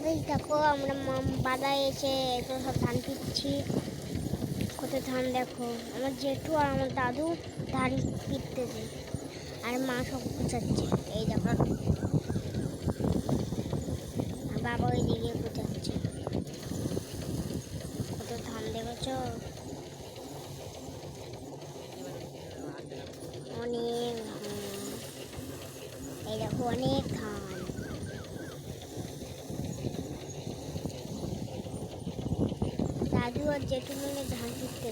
Guys দেখো আমরা মাম- বাদা এসে এগুলো সব ধান পিচ্ছি কত ধান দেখো। আমার জেঠু আর আমার দাদু ধান পিটতেছে। আর মা সব গুছাচ্ছে। এই দেখো। বাবা ওই দিকে গুছাচ্ছে। কত ধান দেখেছ? অনেক এই দেখো অনেক ধান। দাদু আর জেঠু মিলে ধান পিটতেছে